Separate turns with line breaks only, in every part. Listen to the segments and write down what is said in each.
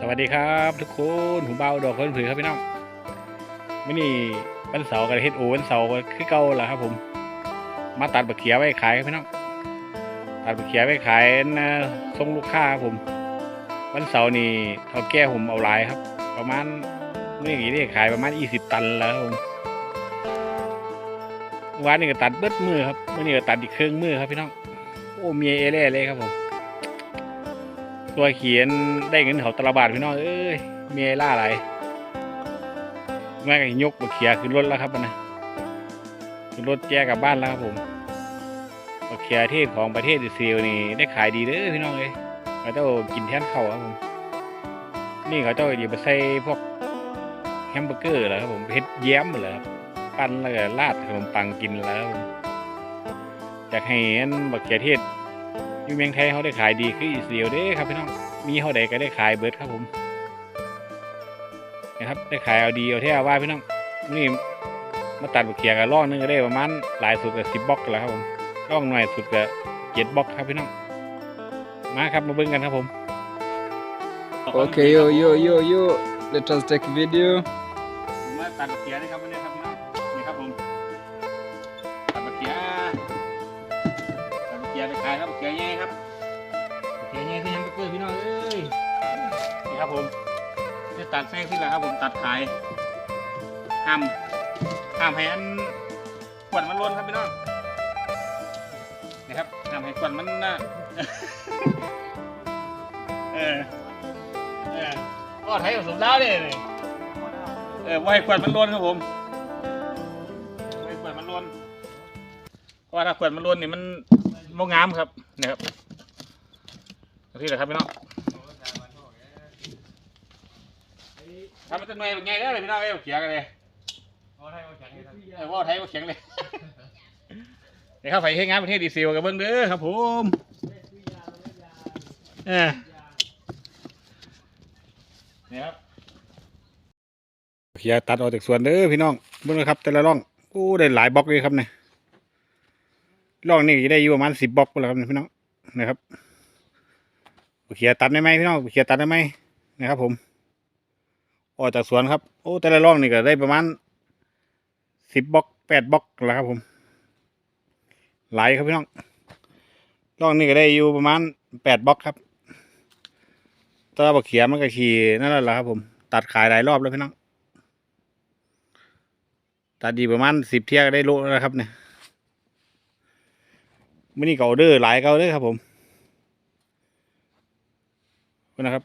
สวัสดีครับทุกคนผมเบาดอกคนผือครับพี่น้องมื่อนี้วันเสาร์กับเฮ็ดโอวันเสาร์ก็คือเก่าแหละครับ ผม มาตัดบักเขียไว้ขายครับพี่น้องตัดบักเขียไว้ขายนะส่งลูกค้าครับผม วันเสาร์นี่เท่าแก่ผมเอาลายครับ ประมาณเมื่อกี้ได้ขายประมาณ20ตันแล้วครับผมวานนี่ก็ตัดเบิดมือครับมื่อนี้ก็ตัดอีกครึ่งมือครับพี่น้องโอ้เมียเอเล่เลยครับผม ตัวเขียนได้เงินเขาตละบาทพี่น้องเอ้ยเมียล่าอะไรแม่ก็ยกบักเขียขึ้นรถแล้วครับนะขึ้นรถแยกกลับบ้านแล้วครับผมบักเขียเทศของประเทศอิสราเอลนี่ได้ขายดีเด้อพี่น้องเลยเขาเจ้ากินแทนเขาครับผมนี่เขาเจ้าอยู่ไปใส่พวกแฮมเบอร์เกอร์เหรอครับผมเฮ็ดแย้มเหรอครับปั้นแล้วก็ราดขนมปังกินแล้วครับผมอยากให้อันบักเขียเทศ อยู่เมืองไทยเขาได้ขายดีคืออิสราเอลเด้ครับพี่น้องมีเขาใดก็ได้ขายเบิร์ดครับผมนะครับได้ขายเอาดีเอาเท่าว่าพี่น้องนี่มาตัดบักเขียกับล่องนึงก็ได้ประมาณหลายสุดกับสิบบล็อกแล้วครับผมล่องหน่อยสุดกับเจ็ดบล็อกครับพี่น้องมาครับมาเบิ่งกันครับผม
Okay, yo, yo, yo, yo. Let us take video.
มาตัดบักเขียนี่ครับวันนี้ครับ ขียไปขายครับบักเขียใหญ่ครับบักเขียใหญ่ที่ยังไปเกิดพี่น้องเอ้ยนี่ครับผมจะตัดแทรกที่แล้วครับผมตัดขายห้ามห้ามให้อันขวดมันล้นครับพี่น้องนี่ครับห้ามให้ขวดมันนะเออเออก็ไทยผสมแล้วเนี่ยเออว่าให้ขวดมันล้นครับผมให้ขวดมันล้นเพราะว่าถ้าขวดมันล้นนี่มัน โมงามครับนะครับเอาที่ไหนครับพี่น้องทำมันจะหน่วยเป็นไงได้เลยพี่น้องเอ้ยเขียงกันเลยเออว่าไทยว่าแข็งเลยเดี๋ยวเข้าไปให้งานประเทศดีเซลกับเบิ้งเด้อครับผมเออนี่ครับเขียตัดออกจากสวนเด้อพี่น้องเบิ่งนะครับ แต่ละร่องโอ้ได้หลายบล็อกเลยครับเนี่ย ร่องนี่ได้อยู่ประมาณสิบบล็อกแล้วครับพี่น้องนะครับเขียตัดได้ไหมพี่น้องเขียตัดได้ไหมนะครับผมออกจากสวนครับ โอ้แต่ละร่องนี่ก็ได้ประมาณสิบบล็อกแปดบล็อกแล้วครับผมหลายครับพี่น้องร่องนี่ก็ได้อยู่ประมาณแปดบล็อกครับตัวเขียมันก็ขี่นั่นแหละครับ ผม ตัดขายหลายรอบแล้วพี่น้องตัดดีประมาณสิบเที่ยก็ได้โลแล้วครับเนี่ย มื่อนี้เก่าเด้อหลายเก่าเด้อครับผมนะครับ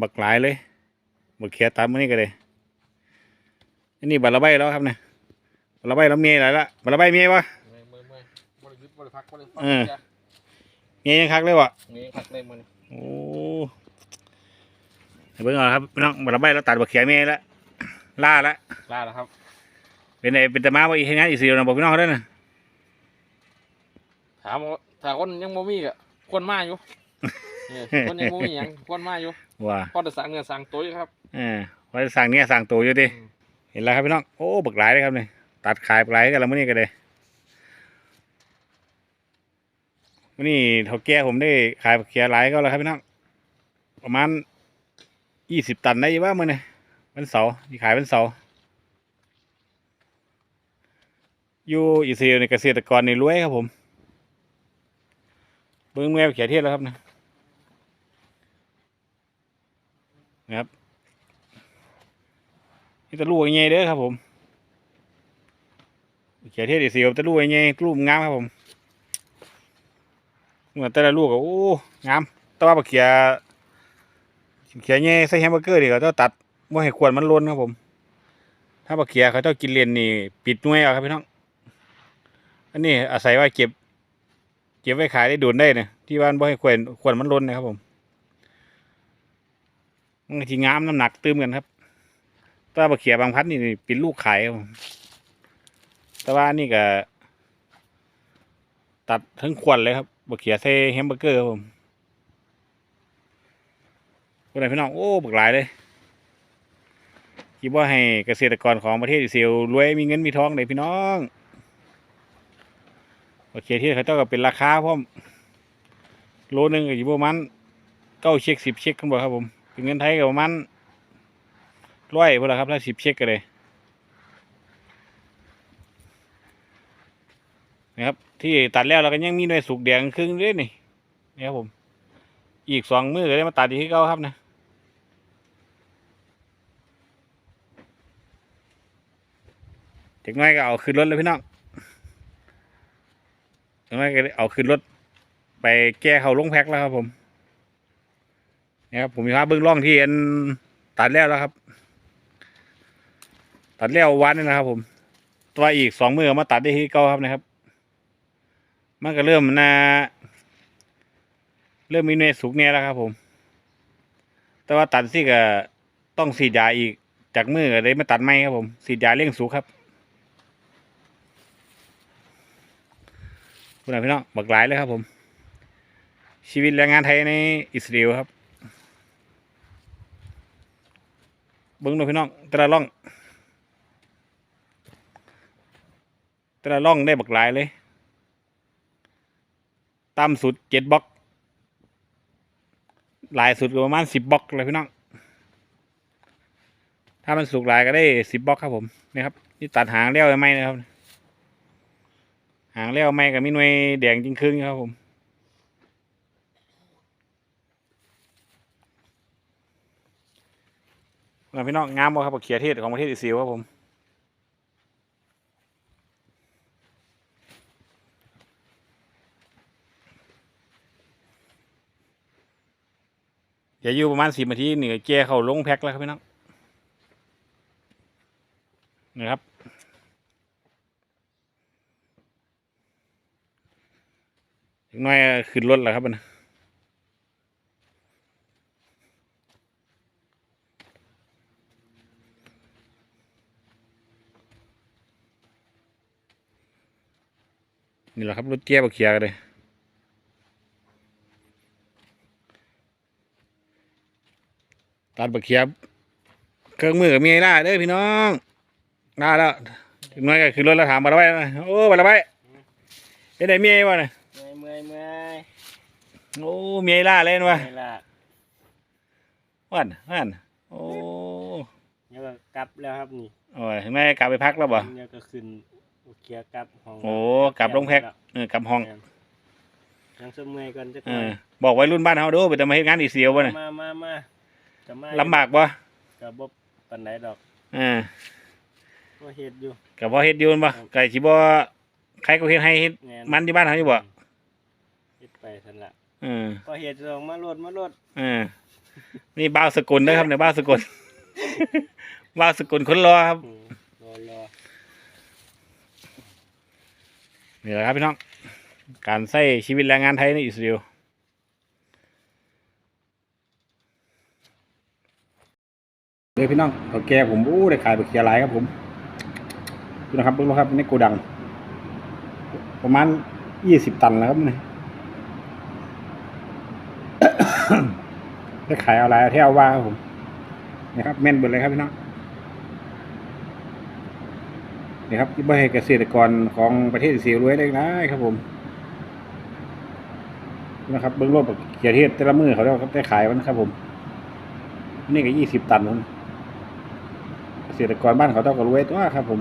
บักหลายเลยบักเขียตามมื่อนี้ก็เลยอันนี้บัตรละใบแล้วครับเนี่ยบัตรละใบแล้วเมียอะไรละบัตรละใบเมียวะ
เออเมียยังคักเล
ยวะเมียยังคักเลยวะ
นี่พักเลยมัน
โอ้เบิ่งเอาครับน้องบัตรละใบแล้วตัดบักเขียเมียแล้วล่าล้ว
ลาแล้วครับ
เป็นไงเป็นตะมาว่าอีกงานอีกสี่นบอกพี่น้องเขาด้วยนะ
ถามว่าถ้าคนยังโมมีอะคนมาอยู่เนี่ยคนยังโมมีหยังคนมาอยู่
ว่า
พอจะสั่งเงินสั่งตัวอยู่ครับ
เออว่าจะสั่งเนี่ยสั่งตัวอยู่ดิ
อืม
เห็นแล้วครับพี่น้องโอ้บักหลายเลยครับเนี่ยตัดขายบักหลายกันแล้วมื้อนี้ก็เลยมื้อนี้เท่าแก่ผมได้ขายบักเขียหลายก็แล้วครับพี่น้องประมาณยี่สิบตันได้อยี่ว่ามื้อนี้วันเสาร์ที่ขายวันเสาร์อยู่อิสราเอลในเกษตรกรนี่รวยครับผม เบิ้งแม่บักเขียเทศแล้วครับนะนะครับนี่ตะลู่ยังไงเด้อครับผมเขียเทศอีเสียวตะลู่ยังไงลูกงามครับผมเหมือนแต่ละลูกก็โอ้งามแต่ว่าเขียเขียเนี่ยใส่แฮมเบอร์เกอร์ดิเขาเจ้าตัดว่าให้ควรมันล้นครับผม ถ้าบักเขียเขาเจ้ากินเลนนี่ ปิดหน่วยเอาครับพี่น้อง อันนี้อาศัยว่าเก็บ เก็บไว้ขายได้โดนได้เนี่ย ที่บ้านบ่ให้ควรควรมันล้นนะครับผมมันก็สิงามน้ำหนักตื้มกันครับตาบะเขียบางพัดนี่เป็นลูกไข่ครับผมแต่ว่านี่ก็ ตัดทั้งควนเลยครับบะเขียใส่แฮมเบอร์เกอร์ครับผมคนไหนพี่น้องโอ้บักหลายเลยคิดว่าให้เกษตรกรของประเทศอิสราเอลรวยมีเงินมีทองเลยพี่น้องบะเขียที่เขาเจ้าก็เป็นราคาพร้อม โลนึงก็อยู่ประมาณเก้าเช็คสิบเช็คกันบ่ครับผมเป็นเงินไทยก็ประมาณร้อยพุ่นละครับถ้าสิบเช็คกันเลยนะครับ ที่ตัดแล้วเราก็ยังมีหน่วยสุกแดงครึ่งด้วยนี่นี่ครับผม อีกสองมือก็ได้มาตัดอีกที่เก้าครับนะเด็กน้อยก็เอาขึ้นรถเลยพี่น้องเด็กน้อยก็เอาขึ้นรถ ไปแก้เขาลงแพ็คแล้วครับผมนี่ครับผมมีภาพเบื้องล่องที่เอันตัดแล้วแล้วครับ ตัดแล้ววันนี่นะครับ ผม ตัวอีกสองมือมาตัดได้ที่เก้าครับนะครับ มันก็เริ่มนาเริ่มมีเนื้อสุกเนี่ยแล้วครับผม แต่ว่าตัดสิก็ต้องสีดยาอีกจากมือก็เลยมาตัดไม่ครับผมสีดยาเร่งสุกครับคุณพี่น้องบักหลายเลยครับผม ชีวิตแรงงานไทยในอิสราเอลครับเบิ้งดูพี่น้องแต่ละร่อง แต่ละร่องได้บักหลายเลยต่ำสุดเจ็ดบล็อก หลายสุดก็ประมาณสิบบล็อกเลยพี่น้อง ถ้ามันสุกหลายก็ได้สิบบล็อกครับผมนี่ครับนี่ตัดหางเลี้ยวไม่นะครับ หางเลี้ยวไม่กับมีหน่วยแดงจริงครึ่งครับผม นะพี่น้องงามบ่ครับบักเขียเทศของประเทศอิสราเอลครับผมอย่าอยู่ประมาณสิบนาทีนี่ก็แกเขาลงแพ็คแล้วครับพี่น้องนี่ครับหน้อยขึ้นรถแล้วครับมัน นี่แหละครับรถเจี๊ยบเขียกันเลยตัดบักเขียบเครื่องมือกับมีไอ้ล่าเด้อพี่น้องล่าแล้วถึงน้อยก็คือรถแล้วถามมาแล้วไปโอ้มาแล้วไปเฮ็ดได้มีไอ้วะเนี่ย
เมื่อยเมื่อยเมื่อย
โอ้มีไอ้ล่าเล่นวะ
นี่ล่ะ
วันวันโอ้
เดี๋ยวก็กลับแล้วครับนี่
โอ้ยถึงแม่กลับไปพักแล้วบ่
เดี๋ยวก็ขึ้น เคลียร์กลับห้อง
โอ้กลับลงแพ็คเออกลับห้อง
ยังสมื่อยก่อนจะ
เออบอกไว้รุ่นบ้านเฮาเดูไปทำมาเฮ็ดงานอีเสียวบ่เนี่ย
มามามาจะมา
ลำบากบ่
กับบปันไหนดอก
เออ
ก็เฮ็ดอยู่
กับพ่เฮ็ดอยูนบ่ไก่สิบ่ใครก็เฮ็ดให้เฮ็ด
แม่
มันที่บ้านเขาอยู่บ่
เฮ็ดไปทันละ
เออ
ก็เฮ็ดลงมาโลดมาโลด
เออนี่บ้าวสกุลนะครับเนี่ยบ้าวสกุลบ้าวสกุลคนรอครับ
อืมรอรอ
นี่แหละครับพี่น้องการใช้ชีวิตแรงงานไทยในอิสราเอลเฮ้ยพี่น้องเขาแก่ผมอู้ได้ขายไปเคียร์หลายครับผมดูนะครับดูนะครับในโกดัง ประมาณยี่สิบตันแล้วครับเนี่ยได้ขายเอาอะไรเที่เอาว่าครับผมนะครับแม่นเบิดเลยครับพี่น้อง นี่ครับที่บ่ให้เกษตรกรของประเทศอิสราเลรวยได้นะครับผมนะครับเบื้องโลกเขียเทศแต่ละมือเขาได้ได้ขายมันครับผม นี่ก็ยี่สิบตันนนเกษตรกรบ้านเขาต้องก็รวยตัวครับ ผม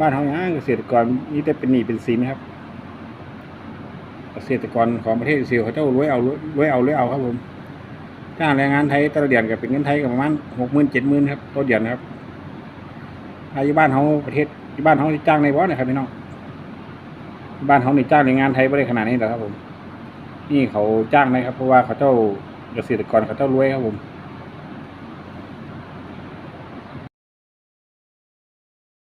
บ้านเขาอย่างเกษตรกรนี่แต่เป็นหนี้เป็นสินครับ เกษตรกรของประเทศอิสราเอลเขาเจ้ารวยเอารวยเอารวยเอาครับผมจ้างแรงงานไทยแต่ละเดือนก็เป็นเงินไทยก็ประมาณหกหมื่นเจ็ดหมื่นครับต่อเดือนครับ อายุบ้านเขาประเทศที่บ้านเขาจ้างในบ่อนะครับพี่น้องบ้านเขาในจ้างในงานไทยไม่ได้ขนาดนี้หรอกครับผม นี่เขาจ้างนะครับ เพราะว่าเขาเจ้าเกษตรกรเขาเจ้ารวยครับผม